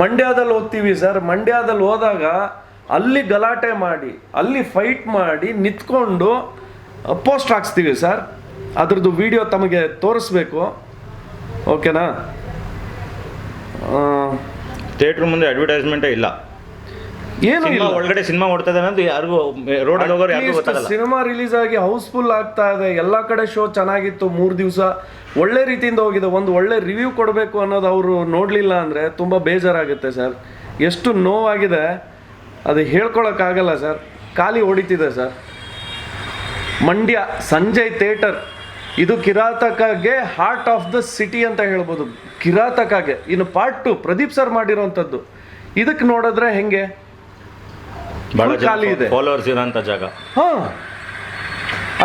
ಮಂಡ್ಯದಲ್ಲಿ ಓದ್ತೀವಿ ಸರ್. ಮಂಡ್ಯದಲ್ಲಿ ಹೋದಾಗ ಅಲ್ಲಿ ಗಲಾಟೆ ಮಾಡಿ, ಅಲ್ಲಿ ಫೈಟ್ ಮಾಡಿ ನಿಂತ್ಕೊಂಡು ಪೋಸ್ಟ್ ಹಾಕ್ಸ್ತೀವಿ ಸರ್. ಅದ್ರದ್ದು ವಿಡಿಯೋ ತಮಗೆ ತೋರಿಸ್ಬೇಕು. ಓಕೆನಾ ಥಿಯೇಟ್ರ್ ಮುಂದೆ ಅಡ್ವರ್ಟೈಸ್ಮೆಂಟೇ ಇಲ್ಲ. ಏನು ಸಿನಿಮಾ ಇಲ್ಲ. ಒಳಗಡೆ ಸಿನಿಮಾ ಓಡ್ತದೆ ಅನ್ನೋದು ಯಾರಿಗೂ ರೋಡ್ ಹೋಗೋರು ಯಾರಿಗೂ ಗೊತ್ತಾಗಲ್ಲ ಸಿನಿಮಾ ರಿಲೀಸ್ ಆಗಿ ಹೌಸ್ಫುಲ್ ಆಗ್ತಾ ಇದೆ. ಎಲ್ಲ ಕಡೆ ಶೋ ಚೆನ್ನಾಗಿತ್ತು ಮೂರು ದಿವಸ. ಒಳ್ಳೆ ರೀತಿಯಿಂದ ಹೋಗಿದೆ. ಒಂದು ಒಳ್ಳೆ ರಿವ್ಯೂ ಕೊಡಬೇಕು ಅನ್ನೋದು ಅವರು ನೋಡಲಿಲ್ಲ ಅಂದರೆ ತುಂಬ ಬೇಜಾರಾಗುತ್ತೆ ಸರ್ ಎಷ್ಟು ನೋವಾಗಿದೆ ಅದು ಹೇಳ್ಕೊಳಕ್ಕಾಗಲ್ಲ ಸರ್ ಖಾಲಿ ಹೊಡಿತಿದೆ ಸರ್ ಮಂಡ್ಯ ಸಂಜಯ್ ಥಿಯೇಟರ್. ಇದು ಕಿರಾತಕಗೆ ಹಾರ್ಟ್ ಆಫ್ ದ ಸಿಟಿ ಅಂತ ಹೇಳ್ಬೋದು. ಕಿರಾತಕಗೆ. ಇನ್ನು ಪಾರ್ಟ್ ಟು ಪ್ರದೀಪ್ ಸರ್ ಮಾಡಿರೋಂಥದ್ದು. ಇದಕ್ಕೆ ನೋಡಿದ್ರೆ ಹೆಂಗೆ? ಬಹಳ ಖಾಲಿ ಇದೆ. ಫಾಲೋವರ್ಸ್ ಇರೋಂಥ ಜಾಗ. ಹಾ.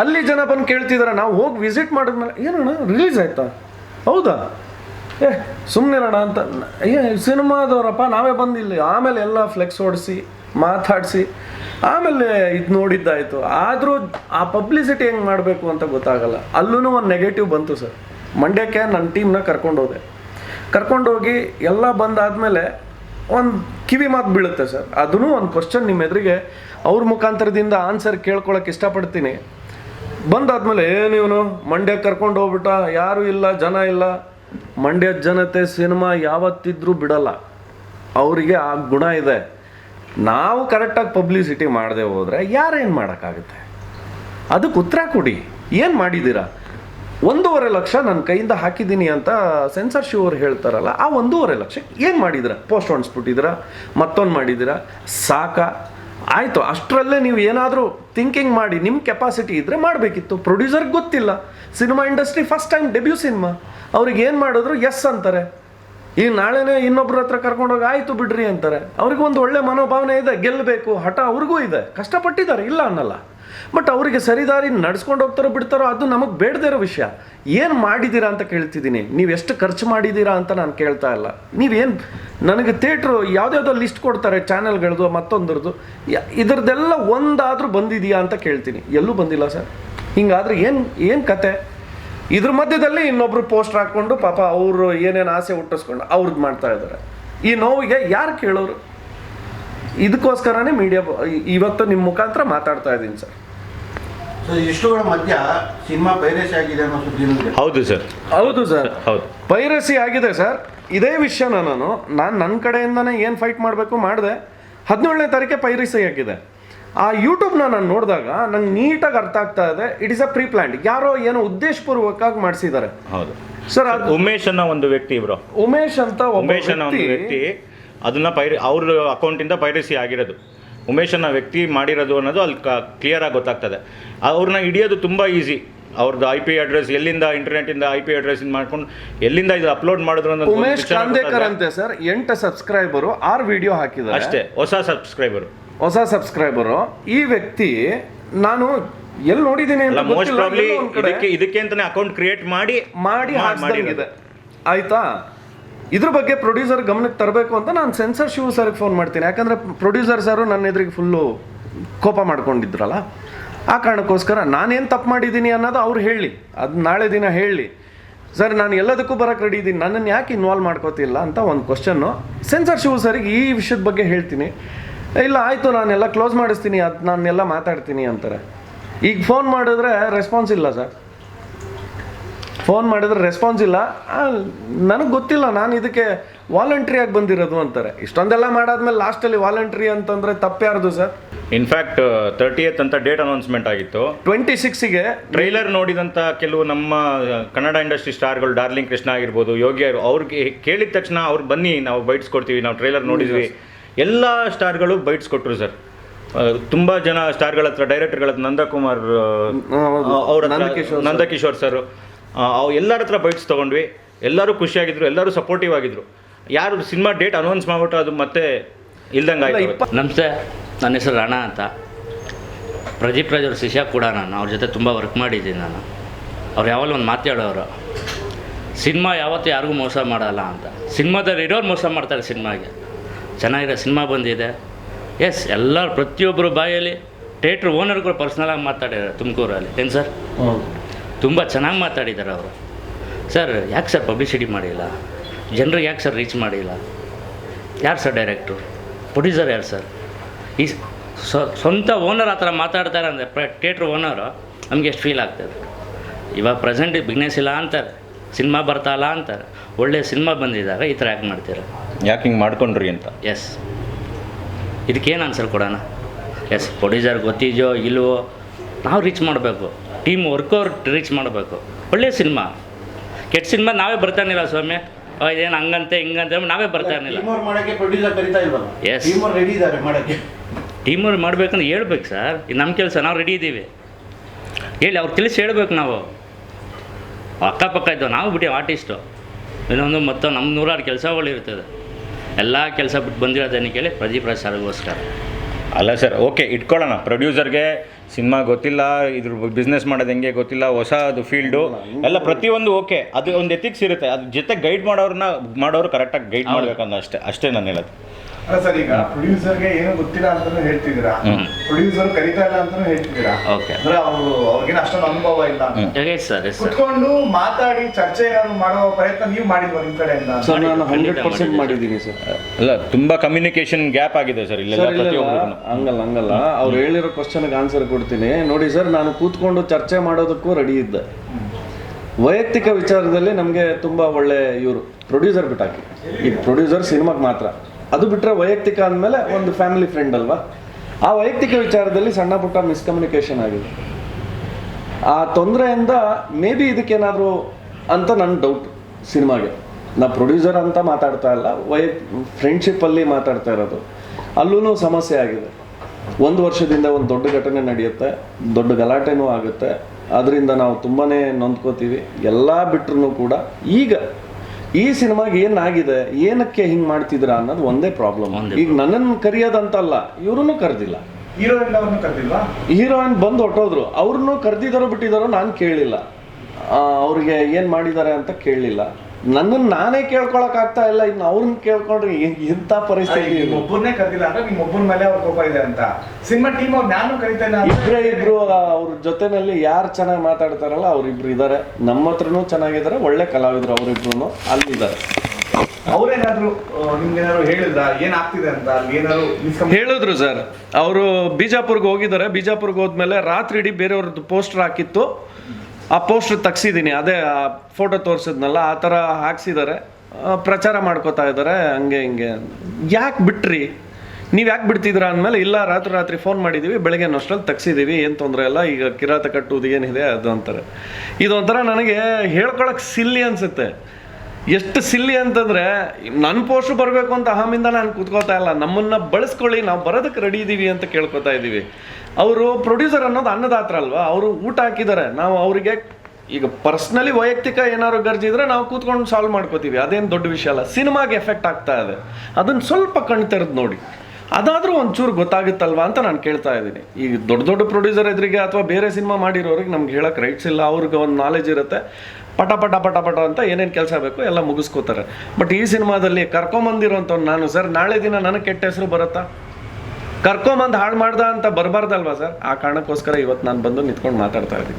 ಅಲ್ಲಿ ಜನ ಬಂದು ಕೇಳ್ತಿದಾರೆ ನಾವು ಹೋಗಿ ವಿಸಿಟ್ ಮಾಡಿದ್ಮೇಲೆ ಏನಣ್ಣ ರಿಲೀಸ್ ಆಯ್ತಾ? ಹೌದಾ? ಏ ಸುಮ್ಮನಿರೋಣ ಅಂತ ಏ ಸಿನಿಮಾದವರಪ್ಪ ನಾವೇ ಬಂದಿಲ್ಲ ಆಮೇಲೆ ಎಲ್ಲ ಫ್ಲೆಕ್ಸ್ ಹೊಡಿಸಿ ಮಾತಾಡಿಸಿ ಆಮೇಲೆ ಇದು ನೋಡಿದ್ದಾಯಿತು. ಆದರೂ ಆ ಪಬ್ಲಿಸಿಟಿ ಹೆಂಗೆ ಮಾಡಬೇಕು ಅಂತ ಗೊತ್ತಾಗಲ್ಲ. ಅಲ್ಲೂ ಒಂದು ನೆಗೆಟಿವ್ ಬಂತು ಸರ್. ಮಂಡ್ಯಕ್ಕೆ ನನ್ನ ಟೀಮ್ನ ಕರ್ಕೊಂಡೋದೆ. ಕರ್ಕೊಂಡೋಗಿ ಎಲ್ಲ ಬಂದಾದಮೇಲೆ ಒಂದು ಕಿವಿ ಮಾತು ಬೀಳುತ್ತೆ ಸರ್. ಅದೂ ಒಂದು ಕ್ವಶನ್ ನಿಮ್ಮ ಎದುರಿಗೆ ಅವ್ರ ಮುಖಾಂತರದಿಂದ ಆನ್ಸರ್ ಕೇಳ್ಕೊಳಕ್ಕೆ ಇಷ್ಟಪಡ್ತೀನಿ. ಬಂದಾದ್ಮೇಲೆ ಏನು ಇವನು ಮಂಡ್ಯಕ್ಕೆ ಕರ್ಕೊಂಡು ಹೋಗ್ಬಿಟ್ಟ ಯಾರು ಇಲ್ಲ, ಜನ ಇಲ್ಲ. ಮಂಡ್ಯದ ಜನತೆ ಸಿನಿಮಾ ಯಾವತ್ತಿದ್ರೂ ಬಿಡಲ್ಲ. ಅವರಿಗೆ ಆ ಗುಣ ಇದೆ. ನಾವು ಕರೆಕ್ಟಾಗಿ ಪಬ್ಲಿಸಿಟಿ ಮಾಡದೆ ಹೋದರೆ ಯಾರೇನು ಮಾಡೋಕ್ಕಾಗುತ್ತೆ? ಅದಕ್ಕೆ ಉತ್ತರ ಕೊಡಿ. ಏನು ಮಾಡಿದ್ದೀರಾ? ಒಂದೂವರೆ ಲಕ್ಷ ನನ್ನ ಕೈಯಿಂದ ಹಾಕಿದ್ದೀನಿ ಅಂತ ಸೆನ್ಸರ್ ಶಿವ್ ಅವ್ರು ಹೇಳ್ತಾರಲ್ಲ, ಆ ಒಂದೂವರೆ ಲಕ್ಷ ಏನು ಮಾಡಿದ್ರ? ಪೋಸ್ಟ್ ಹೊಂಡಿಸ್ಬಿಟ್ಟಿದ್ದೀರಾ ಮತ್ತೊಂದು ಮಾಡಿದ್ದೀರಾ ಸಾಕ. ಆಯಿತು, ಅಷ್ಟರಲ್ಲೇ ನೀವು ಏನಾದರೂ ಥಿಂಕಿಂಗ್ ಮಾಡಿ ನಿಮ್ಮ ಕೆಪಾಸಿಟಿ ಇದ್ದರೆ ಮಾಡಬೇಕಿತ್ತು. ಪ್ರೊಡ್ಯೂಸರ್ಗೆ ಗೊತ್ತಿಲ್ಲ. Cinema industry first time debut cinema ಅವ್ರಿಗೆ ಏನು ಮಾಡಿದ್ರು? ಎಸ್ ಅಂತಾರೆ. ಈಗ ನಾಳೆನೇ ಇನ್ನೊಬ್ಬರ ಹತ್ರ ಕರ್ಕೊಂಡೋಗಿ ಆಯಿತು ಬಿಡ್ರಿ ಅಂತಾರೆ. ಅವ್ರಿಗೆ ಒಂದು ಒಳ್ಳೆ ಮನೋಭಾವನೆ ಇದೆ ಗೆಲ್ಲಬೇಕು ಹಠ ಅವ್ರಿಗೂ ಇದೆ. ಕಷ್ಟಪಟ್ಟಿದ್ದಾರೆ, ಇಲ್ಲ ಅನ್ನಲ್ಲ. ಬಟ್ ಅವರಿಗೆ ಸರಿದಾರಿ ನಡೆಸ್ಕೊಂಡು ಹೋಗ್ತಾರೋ ಬಿಡ್ತಾರೋ ಅದು ನಮಗೆ ಬೇಡದೇ ಇರೋ ವಿಷಯ. ಏನು ಮಾಡಿದ್ದೀರಾ ಅಂತ ಕೇಳ್ತಿದ್ದೀನಿ. ನೀವು ಎಷ್ಟು ಖರ್ಚು ಮಾಡಿದ್ದೀರಾ ಅಂತ ನಾನು ಕೇಳ್ತಾ ಇಲ್ಲ. ನೀವೇನು ನನಗೆ ಥಿಯೇಟ್ರು ಯಾವುದ್ಯಾವುದೋ ಲಿಸ್ಟ್ ಕೊಡ್ತಾರೆ ಚಾನೆಲ್ಗಳದ್ದು ಮತ್ತೊಂದ್ರದ್ದು. ಇದರದ್ದೆಲ್ಲ ಒಂದಾದರೂ ಬಂದಿದೆಯಾ ಅಂತ ಕೇಳ್ತೀನಿ. ಎಲ್ಲೂ ಬಂದಿಲ್ಲ ಸರ್. ಹಿಂಗಾದ್ರೆ ಏನು ಏನು ಕತೆ? ಇದ್ರ ಮಧ್ಯದಲ್ಲಿ ಇನ್ನೊಬ್ರು ಪೋಸ್ಟರ್ ಹಾಕ್ಕೊಂಡು ಪಾಪ ಅವರು ಏನೇನು ಆಸೆ ಹುಟ್ಟಿಸ್ಕೊಂಡು ಅವ್ರದ್ದು ಮಾಡ್ತಾ ಇದ್ದಾರೆ ಈ ನೋವಿಗೆ ಯಾರು ಕೇಳೋರು? ಇದಕ್ಕೋಸ್ಕರನೇ ಮೀಡಿಯಾ ಇವತ್ತು ನಿಮ್ಮ ಮುಖಾಂತರ ಮಾತಾಡ್ತಾ ಇದ್ದೀನಿ ಸರ್. ಇಷ್ಟುಗಳ ಮಧ್ಯ ಸಿನಿಮಾ ಪೈರೇಸಿ ಆಗಿದೆ ಅನ್ನೋ ಸುದ್ದಿನೂ ಇದೆ ಹೌದು ಸರ್. ಹೌದು ಸರ್. ಹೌದು. ಪೈರಸಿ ಆಗಿದೆ ಸರ್. ಇದೇ ವಿಷಯ ನಾನು. ನಾನು ನನ್ನ ಕಡೆಯಿಂದನೇ ಏನು ಫೈಟ್ ಮಾಡಬೇಕು ಮಾಡಿದೆ. ಹದಿನೇಳನೇ ತಾರೀಕೆ ಪೈರಸಿ ಆಗಿದೆ. ಆ ಯೂಟ್ಯೂಬ್ನ ನಾನು ನೋಡಿದಾಗ ನಂಗೆ ನೀಟಾಗಿ ಅರ್ಥ ಆಗ್ತಾ ಇದೆ. It is a pre planned ಯಾರೋ ಏನೋ ಉದ್ದೇಶಪೂರ್ವಕವಾಗಿ ಮಾಡಿಸಿದ್ದಾರೆ. ಹೌದು. ಸರ್ ಅದು ಉಮೇಶ್ ಅನ್ನೋ ಒಂದು ವ್ಯಕ್ತಿ ಇವರು. ಉಮೇಶ್ ಅಂತ ಒಬ್ಬ ಉಮೇಶ್ ಅನ್ನೋ ಒಂದು ವ್ಯಕ್ತಿ ಅದನ್ನ ಪೈರಿ ಅವ್ರ ಅಕೌಂಟಿಂದ ಪೈರಸಿ ಆಗಿರೋದು. ಉಮೇಶ್ ಅನ್ನೋ ವ್ಯಕ್ತಿ ಮಾಡಿರೋದು ಅನ್ನೋದು ಅಲ್ಲಿ ಕ ಕ್ಲಿಯರಾಗಿ ಗೊತ್ತಾಗ್ತದೆ. ಅವ್ರನ್ನ ಹಿಡಿಯೋದು ತುಂಬ ಈಸಿ ಅವ್ರದ್ದು ಐ ಪಿ ಅಡ್ರೆಸ್ ಎಲ್ಲಿಂದ ಇಂಟರ್ನೆಟಿಂದ ಐ ಪಿ ಅಡ್ರೆಸ್ ಮಾಡ್ಕೊಂಡು ಎಲ್ಲಿಂದ ಇದು ಅಪ್ಲೋಡ್ ಮಾಡಿದ್ರು ಅನ್ನೋದು ಉಮೇಶ್ ಕಾಂದೇಕರ್ ಅಂತೆ ಸರ್. ಎಂಟು ಸಬ್ಸ್ಕ್ರೈಬರು ಆರು ವಿಡಿಯೋ ಹಾಕಿದ್ದಾರೆ. ಅಷ್ಟೇ ಹೊಸ ಸಬ್ಸ್ಕ್ರೈಬರು ಹೊಸ ಸಬ್ಸ್ಕ್ರೈಬರು ಈ ವ್ಯಕ್ತಿ ನಾನು ಎಲ್ಲಿ ನೋಡಿದ್ದೀನಿ ಮೋಸ್ಟ್ ಪ್ರಾಬ್ಲಿ ಇದಕ್ಕೆ ಇದಕ್ಕೆ ಅಂತಾನೆ ಅಕೌಂಟ್ ಕ್ರಿಯೇಟ್ ಮಾಡಿ ಮಾಡಿ ಮಾ- ಹಾಕ್ಸ್ದಂಗಿದೆ. ಆಯ್ತಾ? ಇದ್ರ ಬಗ್ಗೆ ಪ್ರೊಡ್ಯೂಸರ್ ಗಮನಕ್ಕೆ ತರಬೇಕು ಅಂತ ನಾನು ಸೆನ್ಸರ್ ಶಿವ ಸರ್ಗೆ ಫೋನ್ ಮಾಡ್ತೀನಿ. ಯಾಕಂದ್ರೆ ಪ್ರೊಡ್ಯೂಸರ್ ಸರ್ ನನ್ನ ಎದುರಿಗೆ ಫುಲ್ಲು ಕೋಪ ಮಾಡ್ಕೊಂಡಿದ್ರಲ್ಲ, ಆ ಕಾರಣಕ್ಕೋಸ್ಕರ ನಾನೇನು ತಪ್ಪು ಮಾಡಿದ್ದೀನಿ ಅನ್ನೋದು ಅವ್ರು ಹೇಳಿ. ಅದು ನಾಳೆ ದಿನ ಹೇಳಿ. ಸರ್ ನಾನು ಎಲ್ಲದಕ್ಕೂ ಬರೋಕ್ಕೆ ರೆಡಿ ಇದ್ದೀನಿ. ನನ್ನನ್ನು ಯಾಕೆ ಇನ್ವಾಲ್ವ್ ಮಾಡ್ಕೋತಿಲ್ಲ ಅಂತ ಒಂದು ಕ್ವಶನ್ನು ಸೆನ್ಸರ್ ಶಿವ ಸರಿಗೆ ಈ ವಿಷಯದ ಬಗ್ಗೆ ಹೇಳ್ತೀನಿ. ಇಲ್ಲ, ಆಯಿತು, ನಾನೆಲ್ಲ ಕ್ಲೋಸ್ ಮಾಡಿಸ್ತೀನಿ. ಅದು ನಾನೆಲ್ಲ ಮಾತಾಡ್ತೀನಿ ಅಂತಾರೆ. ಈಗ ಫೋನ್ ಮಾಡಿದ್ರೆ ರೆಸ್ಪಾನ್ಸ್ ಇಲ್ಲ ಸರ್ ಫೋನ್ ಮಾಡಿದ್ರೆ ರೆಸ್ಪಾನ್ಸ್ ಇಲ್ಲ. ನನಗೆ ಗೊತ್ತಿಲ್ಲ ನಾನು ಇದಕ್ಕೆ ವಾಲಂಟ್ರಿಯಾಗಿ ಬಂದಿರೋದು ಅಂತಾರೆ. ಇಷ್ಟೊಂದೆಲ್ಲ ಮಾಡಾದ್ಮೇಲೆ ಲಾಸ್ಟಲ್ಲಿ ವಾಲಂಟ್ರಿ ಅಂತಂದರೆ ತಪ್ಪ್ಯಾರ್ದು ಸರ್? ಇನ್ಫ್ಯಾಕ್ಟ್ ತರ್ಟಿ ಅಂತ ಡೇಟ್ ಅನೌನ್ಸ್ಮೆಂಟ್ ಆಗಿತ್ತು. ಟ್ವೆಂಟಿ ಸಿಕ್ಸಿಗೆ ಟ್ರೈಲರ್ ನೋಡಿದಂಥ ಕೆಲವು ನಮ್ಮ ಕನ್ನಡ ಇಂಡಸ್ಟ್ರಿ ಸ್ಟಾರ್ಗಳು ಡಾರ್ಲಿಂಗ್ ಕೃಷ್ಣ ಆಗಿರ್ಬೋದು ಯೋಗಿ ಅವರು ಅವ್ರಿಗೆ ಕೇಳಿದ ತಕ್ಷಣ ಅವ್ರು ಬನ್ನಿ ನಾವು ಬೈಟ್ಸ್ ಕೊಡ್ತೀವಿ ನಾವು ಟ್ರೈಲರ್ ನೋಡಿದ್ವಿ. ಎಲ್ಲ ಸ್ಟಾರ್ಗಳು ಬೈಟ್ಸ್ ಕೊಟ್ಟರು ಸರ್. ತುಂಬ ಜನ ಸ್ಟಾರ್ಗಳ ಹತ್ರ ಡೈರೆಕ್ಟರ್ಗಳ ಹತ್ರ ನಂದಕುಮಾರ್ ಅವರ ನಂದಕಿಶೋರ್ sir. ಸರ್ ಎಲ್ಲರ ಹತ್ರ ಬೈಟ್ಸ್ ತೊಗೊಂಡ್ವಿ. ಎಲ್ಲರೂ ಖುಷಿಯಾಗಿದ್ರು ಎಲ್ಲರೂ ಸಪೋರ್ಟಿವ್ ಆಗಿದ್ರು. ಯಾರು ಸಿನಿಮಾ ಡೇಟ್ ಅನೌನ್ಸ್ ಮಾಡ್ಬಿಟ್ಟು ಅದು ಮತ್ತೆ ಇಲ್ದಂಗೆ ಆಯ್ತು ನಮಸ್ತೆ ನನ್ನ ಹೆಸರು ರಾಣ ಅಂತ. ಪ್ರದೀಪ್ ರಾಜ್ ಅವ್ರ ಶಿಷ್ಯ ಕೂಡ ನಾನು ಅವ್ರ ಜೊತೆ ತುಂಬ ವರ್ಕ್ ಮಾಡಿದ್ದೀನಿ ನಾನು. ಅವ್ರು ಯಾವಾಗಲೂ ಒಂದು ಮಾತಾಡೋರು ಸಿನಿಮಾ ಯಾವತ್ತೂ ಯಾರಿಗೂ ಮೋಸ ಮಾಡಲ್ಲ ಅಂತ. ಸಿನಿಮಾದಲ್ಲಿ ಇರೋರು ಮೋಸ ಮಾಡ್ತಾರೆ ಸಿನಿಮಾಗೆ. ಚೆನ್ನಾಗಿರೋ ಸಿನಿಮಾ ಬಂದಿದೆ. ಎಸ್ ಎಲ್ಲರೂ ಪ್ರತಿಯೊಬ್ಬರು ಬಾಯಲ್ಲಿ ಥಿಯೇಟ್ರ್ ಓನರ್ಗಳು ಪರ್ಸ್ನಲಾಗಿ ಮಾತಾಡಿದ್ದಾರೆ ತುಮಕೂರಲ್ಲಿ. ಏನು ಸರ್? ತುಂಬ ಚೆನ್ನಾಗಿ ಮಾತಾಡಿದ್ದಾರೆ ಅವರು. ಸರ್ ಯಾಕೆ ಸರ್ ಪಬ್ಲಿಸಿಟಿ ಮಾಡಿಲ್ಲ? ಜನರಿಗೆ ಯಾಕೆ ಸರ್ ರೀಚ್ ಮಾಡಿಲ್ಲ? ಯಾರು ಸರ್ ಡೈರೆಕ್ಟ್ರು ಪ್ರೊಡ್ಯೂಸರ್ ಯಾರು ಸರ್? ಈ ಸ್ವಂತ ಓನರ್ ಆ ಥರ ಮಾತಾಡ್ತಾರೆ ಅಂದರೆ ಪ್ರ ಥಿಯೇಟ್ರ್ ಓನರು ನಮಗೆ ಎಷ್ಟು ಫೀಲ್ ಆಗ್ತದೆ. ಇವಾಗ ಪ್ರೆಸೆಂಟ್ ಬಿಗ್ನೆಸ್ ಇಲ್ಲ ಅಂತಾರೆ ಸಿನಿಮಾ ಬರ್ತಾಲ್ಲ ಅಂತಾರೆ. ಒಳ್ಳೆ ಸಿನಿಮಾ ಬಂದಿದ್ದಾಗ ಈ ಥರ ಯಾಕೆ ಮಾಡ್ತೀರ. ಯಾಕೆ ಹಿಂಗೆ ಮಾಡ್ಕೊಂಡ್ರಿ ಅಂತ? ಎಸ್ ಇದಕ್ಕೇನು ಆನ್ಸರ್ ಕೊಡೋಣ? ಎಸ್ ಪ್ರೊಡ್ಯೂಸರ್ ಗೊತ್ತಿದೆಯೋ ಇಲ್ವೋ? ನಾವು ರೀಚ್ ಮಾಡಬೇಕು. ಟೀಮ್ ವರ್ಕವ್ರು ರೀಚ್ ಮಾಡಬೇಕು. ಒಳ್ಳೆಯ ಸಿನಿಮಾ. ಕೆಟ್ಟ ಸಿನಿಮಾ ನಾವೇ ಬರ್ತಾನಿಲ್ಲ ಸ್ವಾಮಿ. ಇದೇನು ಹಂಗಂತೆ ಹಿಂಗಂತೆ ನಾವೇ ಬರ್ತಾನಿಲ್ಲ ಟೀಮ್ ಅವ್ರು ಮಾಡಕ್ಕೆ ಪ್ರೊಡ್ಯೂಸರ್ ಕರಿತಾ ಇಲ್ವಲ್ಲ? Yes. ರೆಡಿ ಇದ್ದಾರೆ ಮಾಡಕ್ಕೆ. ಟೀಮವ್ರು ಮಾಡ್ಬೇಕಂದ್ರೆ ಹೇಳ್ಬೇಕು ಸರ್. ಇದು ನಮ್ಮ ಕೆಲಸ ನಾವು ರೆಡಿ ಇದ್ದೀವಿ ಹೇಳಿ ಅವ್ರು ತಿಳಿಸಿ ಹೇಳ್ಬೇಕು ನಾವು. ಅಕ್ಕಪಕ್ಕ ಇದ್ದವು ನಾವು ಬಿಟ್ಟು ಆರ್ಟಿಸ್ಟು ಇನ್ನೊಂದು ಮತ್ತು ನಮ್ಮ ನೂರಾರು ಕೆಲಸಗಳು ಇರ್ತದೆ. ಎಲ್ಲ ಕೆಲಸ ಬಿಟ್ಟು ಬಂದಿರೋದನ್ನು ಕೇಳಿ ಪ್ರದೀಪ್ ರಾಜ್ ಸರ್ಗೋಸ್ಕರ ಅಲ್ಲ ಸರ್ ಓಕೆ ಇಟ್ಕೊಳ್ಳೋಣ. ಪ್ರೊಡ್ಯೂಸರ್ಗೆ ಸಿನಿಮಾ ಗೊತ್ತಿಲ್ಲ ಇದ್ರ ಬಿಸ್ನೆಸ್ ಮಾಡೋದು ಹೆಂಗೆ ಗೊತ್ತಿಲ್ಲ ಹೊಸದು ಫೀಲ್ಡು ಎಲ್ಲ ಪ್ರತಿಯೊಂದು ಓಕೆ ಅದು ಒಂದು ಎಥಿಕ್ಸ್ ಇರುತ್ತೆ. ಅದ್ರ ಜೊತೆ ಗೈಡ್ ಮಾಡೋರನ್ನ ಮಾಡೋರು ಕರೆಕ್ಟಾಗಿ ಗೈಡ್ ಮಾಡ್ಬೇಕಂದ ಅಷ್ಟೇ ಅಷ್ಟೇ ನಾನು ಹೇಳೋದು. ಅಲ್ಲ ಸರ್ ಈಗ ಪ್ರೊಡ್ಯೂಸರ್ಗೆ ಏನು ಗೊತ್ತಿಲ್ಲ ಅಂತಾನು ಹೇಳ್ತಿದ್ದೀರಾ? ಪ್ರೊಡ್ಯೂಸರ್ ಕರಿತಾ ಇಲ್ಲ ಅಂತಾನು ಹೇಳ್ತಿದ್ದೀರಾ? ಓಕೆ ಅಂದ್ರೆ ಅವರು ಅವ್ರಿಗೇನು ಅಷ್ಟೊಂದು ಅನುಭವ ಇಲ್ಲ. ಎಸ್ ಸರ್ ಎಸ್ ಸರ್ ಕುತ್ಕೊಂಡು ಮಾತಾಡಿ ಚರ್ಚೆ ಏನಾದ್ರು ಮಾಡೋ ಪ್ರಯತ್ನ ನೀವು ಮಾಡಿಲ್ವಾ ನಿಮ್ ಕಡೆಯಿಂದ ಸರ್ ನಾನು ಹಂಡ್ರೆಡ್ ಪರ್ಸೆಂಟ್ ಮಾಡಿದ್ದೀನಿ. ಸರ್ ಅಲ್ಲ ತುಂಬಾ ಕಮ್ಯುನಿಕೇಶನ್ ಗ್ಯಾಪ್ ಆಗಿದೆ ಸರ್ ಇಲ್ಲ ಸರ್ ಇಲ್ಲ ಹಂಗಲ್ಲ ಹಂಗಲ್ಲ. ಅವ್ರು ಹೇಳಿರೋ ಕ್ವಶನ್ಗೆ ಆನ್ಸರ್ ಕೊಡ್ತೀನಿ. ನೋಡಿ ಸರ್ ನಾನು ಕೂತ್ಕೊಂಡು ಚರ್ಚೆ ಮಾಡೋದಕ್ಕೂ ರೆಡಿ ಇದ್ದೆ. ವೈಯಕ್ತಿಕ ವಿಚಾರದಲ್ಲಿ ನಮಗೆ ತುಂಬಾ ಒಳ್ಳೆ ಇವರು ಪ್ರೊಡ್ಯೂಸರ್ ಬಿಟ್ಟಾಕಿ. ಈ ಪ್ರೊಡ್ಯೂಸರ್ ಸಿನಿಮಾಗೆ ಮಾತ್ರ. ಅದು ಬಿಟ್ಟರೆ ವೈಯಕ್ತಿಕ ಅಂದಮೇಲೆ ಒಂದು ಫ್ಯಾಮಿಲಿ ಫ್ರೆಂಡ್ ಅಲ್ವಾ? ಆ ವೈಯಕ್ತಿಕ ವಿಚಾರದಲ್ಲಿ ಸಣ್ಣ ಪುಟ್ಟ ಮಿಸ್ಕಮ್ಯುನಿಕೇಶನ್ ಆಗಿದೆ. ಆ ತೊಂದರೆಯಿಂದ ಮೇ ಬಿ ಇದಕ್ಕೇನಾದರೂ ಅಂತ ನನ್ನ ಡೌಟ್ ಸಿನಿಮಾಗೆ. ನಾ ಪ್ರೊಡ್ಯೂಸರ್ ಅಂತ ಮಾತಾಡ್ತಾ ಇಲ್ಲ, ವೈ ಫ್ರೆಂಡ್ಶಿಪ್ಪಲ್ಲಿ ಮಾತಾಡ್ತಾ ಇರೋದು. ಅಲ್ಲೂ ಸಮಸ್ಯೆ ಆಗಿದೆ. ಒಂದು ವರ್ಷದಿಂದ ಒಂದು ದೊಡ್ಡ ಘಟನೆ ನಡೆಯುತ್ತೆ, ದೊಡ್ಡ ಗಲಾಟೆನೂ ಆಗುತ್ತೆ. ಅದರಿಂದ ನಾವು ತುಂಬಾ ನೊಂದ್ಕೋತೀವಿ. ಎಲ್ಲ ಬಿಟ್ರೂ ಕೂಡ ಈಗ ಈ ಸಿನಿಮಾಗೆ ಏನಾಗಿದೆ? ಏನಕ್ಕೆ ಹಿಂಗ್ ಮಾಡ್ತಿದ್ರ ಅನ್ನೋದು ಒಂದೇ ಪ್ರಾಬ್ಲಮ್ ಈಗ ನನ್ನನ್ನು ಕರೆಯೋದಂತಲ್ಲ ಇವ್ರನ್ನೂ ಕರೆದಿಲ್ಲ. ಹೀರೋಯಿನ್ ಅವ್ರನ್ನ ಕರೆದಿಲ್ಲ ಹೀರೋಯಿನ್ ಬಂದು ಹೊಟ್ಟೋದ್ರು ಅವ್ರನ್ನೂ ಕರೆದಿದ್ದಾರೋ ಬಿಟ್ಟಿದಾರೋ ನಾನು ಕೇಳಿಲ್ಲ. ಆ, ಅವ್ರಿಗೆ ಏನು ಮಾಡಿದ್ದಾರೆ ಅಂತ ಕೇಳಲಿಲ್ಲ ನನ್ನನ್ನು ನಾನೇ ಕೇಳ್ಕೊಳಕ್ ಆಗ್ತಾ ಇಲ್ಲ ಇನ್ನು ಅವ್ರನ್ನ ಕೇಳ್ಕೊಂಡ್ರೆ ಎಂತ ಪರಿಸ್ಥಿತಿ? ಒಬ್ಬರನ್ನೇ ಕರೆದಿಲ್ಲ ಅಂದ್ರೆ ನಿಮ್ಮ ಒಬ್ಬನ ಮೇಲೆ ಅವ್ರ ಕೋಪ ಇದೆ ಅಂತ. ಸಿನಿಮಾ ಟೀಮ್ ಅವ್ರು ನಾನು ಕರಿತೇನೆ ಇಬ್ರೇ ಇಬ್ರು ಅವ್ರ ಜೊತೆನಲ್ಲಿ ಯಾರು ಚೆನ್ನಾಗಿ ಮಾತಾಡ್ತಾರಲ್ಲ ಅವ್ರಿಬ್ರು ಇದ್ದಾರೆ ನಮ್ಮ ಹತ್ರನು ಚೆನ್ನಾಗಿದ್ದಾರೆ ಒಳ್ಳೆ ಕಲಾವಿದರು ಅವರಿಬ್ರು ಅಲ್ಲಿದ್ದಾರೆ. ಅವ್ರೇನಾದ್ರು ನಿಮ್ಗೇನಾದ್ರು ಹೇಳಿದ್ರ? ಏನಾಗ್ತಿದೆ ಅಂತ? ಅಲ್ಲಿ ಏನಾದ್ರು ಹೇಳಿದ್ರು ಸರ್. ಅವರು ಬಿಜಾಪುರ್ಗೆ ಹೋಗಿದ್ದಾರೆ. ಬಿಜಾಪುರ್ಗೆ ಹೋದ್ಮೇಲೆ ರಾತ್ರಿ ಇಡೀ ಬೇರೆಯವ್ರದ್ದು ಪೋಸ್ಟರ್ ಹಾಕಿತ್ತು. ಆ ಪೋಸ್ಟರ್ ತೆಗ್ಸಿದ್ದೀನಿ, ಅದೇ ಫೋಟೋ ತೋರಿಸಿದ್ನಲ್ಲ, ಆ ಥರ ಹಾಕ್ಸಿದ್ದಾರೆ. ಪ್ರಚಾರ ಮಾಡ್ಕೋತಾ ಇದ್ದಾರೆ, ಹಂಗೆ ಹಿಂಗೆ. ಯಾಕೆ ಬಿಟ್ರಿ? ನೀವು ಯಾಕೆ ಬಿಡ್ತಿದ್ರ ಅಂದಮೇಲೆ, ಇಲ್ಲ, ರಾತ್ರಿ ರಾತ್ರಿ ಫೋನ್ ಮಾಡಿದ್ದೀವಿ ಬೆಳಗ್ಗೆ ಅಷ್ಟರಲ್ಲಿ ತೆಗ್ಸಿದ್ದೀವಿ ಏನು ತೊಂದರೆ ಇಲ್ಲ, ಈಗ ಕಿರಾತ ಕಟ್ಟುವುದು ಏನಿದೆ, ಅದು ಅಂತಾರೆ. ಇದೊಂಥರ ನನಗೆ ಹೇಳ್ಕೊಳಕ್ಕೆ ಸಿಲ್ಲಿ ಅನಿಸುತ್ತೆ. ಎಷ್ಟು ಸಿಲ್ಲಿ ಅಂತಂದ್ರೆ ನನ್ನ ಪೋಸ್ಟ್ ಬರಬೇಕು ಅಂತ ಅಹಮಿಂದ ನಾನು ಕೂತ್ಕೋತಾ ಇಲ್ಲ. ನಮ್ಮನ್ನ ಬಳಸ್ಕೊಳ್ಳಿ, ನಾವು ಬರೋದಕ್ಕೆ ರೆಡಿ ಇದ್ದೀವಿ ಅಂತ ಕೇಳ್ಕೊತಾ ಇದ್ದೀವಿ ಅವರು ಪ್ರೊಡ್ಯೂಸರ್ ಅನ್ನೋದು ಅನ್ನದಾತ್ರ ಅಲ್ವಾ? ಅವರು ಊಟ ಹಾಕಿದ್ದಾರೆ ನಾವು ಅವರಿಗೆ ಈಗ ಪರ್ಸ್ನಲಿ ವೈಯಕ್ತಿಕ ಏನಾದ್ರು ಗರ್ಜಿದ್ರೆ ನಾವು ಕೂತ್ಕೊಂಡು ಸಾಲ್ವ್ ಮಾಡ್ಕೋತೀವಿ. ಅದೇನು ದೊಡ್ಡ ವಿಷಯ ಅಲ್ಲ, ಸಿನಿಮಾಗೆ ಎಫೆಕ್ಟ್ ಆಗ್ತಾ ಇದೆ. ಅದನ್ನು ಸ್ವಲ್ಪ ಕಣ್ ತೆರೆದು ನೋಡಿ. ಅದಾದರೂ ಒಂಚೂರು ಗೊತ್ತಾಗುತ್ತಲ್ವಾ ಅಂತ ನಾನು ಕೇಳ್ತಾ ಇದ್ದೀನಿ. ಈಗ ದೊಡ್ಡ ದೊಡ್ಡ ಪ್ರೊಡ್ಯೂಸರ್ ಎದುರಿಗೆ ಅಥವಾ ಬೇರೆ ಸಿನಿಮಾ ಮಾಡಿರೋರಿಗೆ ನಮ್ಗೆ ಹೇಳೋಕೆ ರೈಟ್ಸ್ ಇಲ್ಲ, ಅವ್ರಿಗೆ ಒಂದು ನಾಲೆಜ್ ಇರುತ್ತೆ. ಪಟ ಪಟ ಪಟ ಪಟ ಅಂತ ಏನೇನು ಕೆಲಸ ಬೇಕು ಎಲ್ಲ ಮುಗಿಸ್ಕೋತಾರೆ. ಬಟ್ ಈ ಸಿನಿಮಾದಲ್ಲಿ ಕರ್ಕೊಂಬಂದಿರೋಂಥವ್ನು ನಾನು, ಸರ್, ನಾಳೆ ದಿನ ನನಗೆ ಕೆಟ್ಟ ಹೆಸರು ಬರುತ್ತಾ? ಕರ್ಕೊಂಬಂದು ಹಾಳು ಮಾಡ್ದ ಅಂತ ಬರಬಾರ್ದಲ್ವಾ, ಸರ್? ಆ ಕಾರಣಕ್ಕೋಸ್ಕರ ಇವತ್ತು ನಾನು ಬಂದು ನಿಂತ್ಕೊಂಡು ಮಾತಾಡ್ತಾ ಇದ್ದೀನಿ.